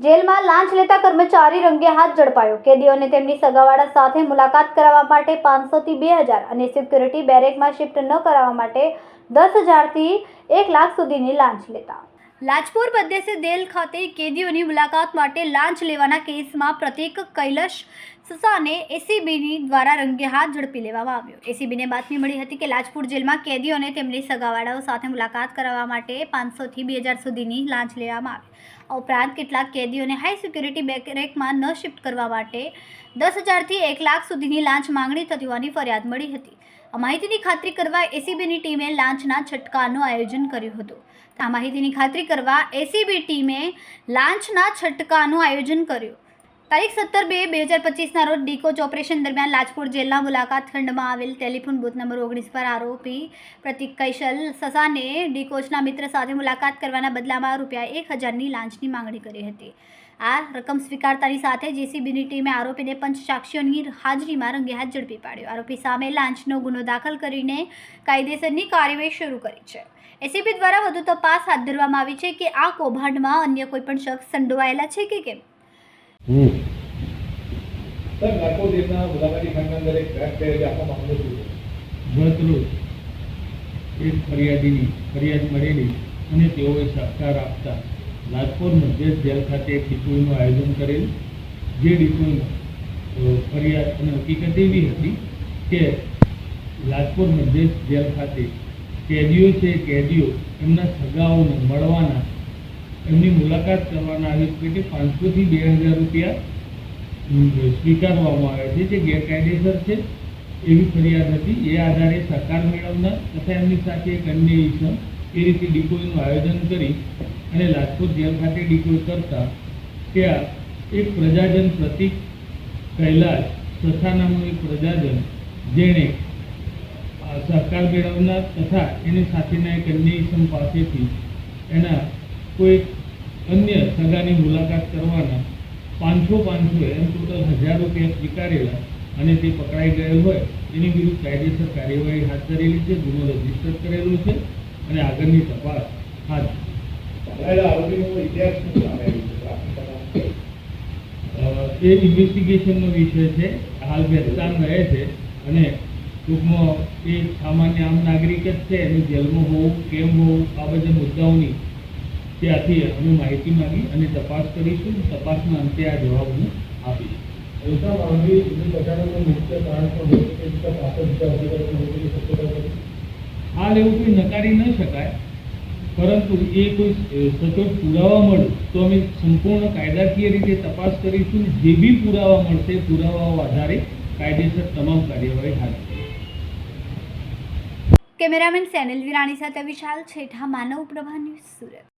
જેલમાં લાંચ લેતા કર્મચારી રંગે હાથ ઝડપાયો. કેદીઓને તેમની સગાવાળા સાથે મુલાકાત કરાવવા માટે પાંચસોથી બે હજાર અને સિક્યુરિટી બેરેકમાં શિફ્ટ ન કરાવવા માટે દસ હજારથી એક લાખ સુધીની લાંચ લેતા. લાજપુર પ્રદેશ દેલ ખાતે કેદીઓની મુલાકાત માટે લાંચ લેવાના કેસમાં પ્રતિક કૈલાશ સસાને એસીબીની દ્વારા રંગે હાથ ઝડપી લેવામાં આવ્યો. એસીબીને બાતમી મળી હતી કે લાજપુર જેલમાં કેદીઓને તેમની સગાવાળાઓ સાથે મુલાકાત કરાવવા માટે પાંચસોથી બે હજાર સુધીની લાંચ લેવામાં આવી. આ ઉપરાંત કેટલાક કેદીઓને હાઈ સિક્યુરિટી બેકરેકમાં ન શિફ્ટ કરવા માટે દસ હજારથી એક લાખ સુધીની લાંચ માંગણી થતી હોવાની ફરિયાદ મળી હતી. આ માહિતીની ખાતરી કરવા એસીબીની ટીમે લાંચના છટકાનું આયોજન કર્યું હતું. આ માહિતીની ખાતરી કરવા એસીબી ટીમે લાંચના છટકાનું આયોજન કર્યું. તારીખ સત્તર બે બે હજાર પચીસના રોજ ડીકોચ ઓપરેશન દરમિયાન લાજપુર જેલના મુલાકાત ખંડમાં આવેલ ટેલિફોન બૂથ નંબર ઓગણીસ પર આરોપી પ્રતિક કૈશલ સસાને ડીકોચના મિત્ર સાથે મુલાકાત કરવાના બદલામાં રૂપિયા એક હજારની લાંચની માંગણી કરી હતી. આ રકમ સ્વીકારતાની સાથે જેસીબીની ટીમે આરોપીને પંચ સાક્ષીઓની હાજરીમાં રંગે હાથ ઝડપી પાડ્યો. આરોપી સામે લાંચનો ગુનો દાખલ કરીને કાયદેસરની કાર્યવાહી શરૂ કરી છે. એસીબી દ્વારા વધુ તપાસ હાથ ધરવામાં આવી છે કે આ કૌભાંડમાં અન્ય કોઈપણ શખ્સ સંડોવાયેલા છે કે કેમ? સર નાગપુર જેલના મુલાકાતી ખંડના અંદર એક ગ્રાહક છે જે આપવા માંગુ છું. ગત એક ફરિયાદીની ફરિયાદ મળેલી અને તેઓએ સહકાર આપતા લાજપોર મધ્યસ્થ જેલ ખાતે એક ડિપોઈનું આયોજન કરેલું જે ડિપોઈમાં ફરિયાદ અને હકીકત એવી હતી કે લાજપોર મધ્યસ્થ જેલ ખાતે કેદીઓ છે કેદીઓ એમના સગાઓને મળવાના એમની મુલાકાત કરવાના આવી પેટે પાંચસોથી બે હજાર રૂપિયા સ્વીકારવામાં આવે છે, જે ગેરકાયદેસર છે, એવી ફરિયાદ હતી. એ આધારે સહકાર મેળવનાર તથા એમની સાથે એક અન્ય ઈસમ એ રીતે ડિપોઝનું આયોજન કરી અને લાજપુર જેલ ખાતે ડિકોઈ કરતા ત્યાં એક પ્રજાજન પ્રતિક કૈલાશ સથા નામનું એક પ્રજાજન જેણે સહકાર મેળવનાર તથા એની સાથેના એક અન્ય ઈસમ પાસેથી એના કોઈ અન્ય સગાની મુલાકાત કરવાના પાંચસો પાંચસો એમ ટોટલ હજાર રૂપિયા સ્વીકારેલા અને તે પકડાઈ ગયેલ હોય, એની વિરુદ્ધ કાયદેસર કાર્યવાહી હાથ ધરેલી છે, ગુનો રજિસ્ટર કરેલો છે અને આગળની તપાસ હાથ એ ઇન્વેસ્ટિગેશનનો વિષય છે. હાલ બેસ્તાન રહે છે અને ટૂંકમાં એ સામાન્ય આમ નાગરિક જ છે, એનું જેલમાં હોવું, કેમ હોવું, આ બધા મુદ્દાઓની ત્યાંથી અમે માહિતી માંગી અને તપાસ કરીશું તપાસના અંતે આ જવાબ હું આપીશ ઓછા માંગી સુધી બચાવવાનું મુખ્ય કારણ પણ હોય પાછળ બીજા. હાલ એવું કોઈ નકારી ન શકાય પરંતુ એ કોઈ સચોટ પુરાવા મળે તો અમે સંપૂર્ણ કાયદાકીય રીતે તપાસ કરીશું જે બી પુરાવા મળશે પુરાવાઓ આધારે કાયદેસર તમામ કાર્યવાહી હાથ કેમેરામેન સેનિલ વિરાણી સાથે વિશાલ છેઠા માનવ પ્રભા ન્યૂઝ સુરત.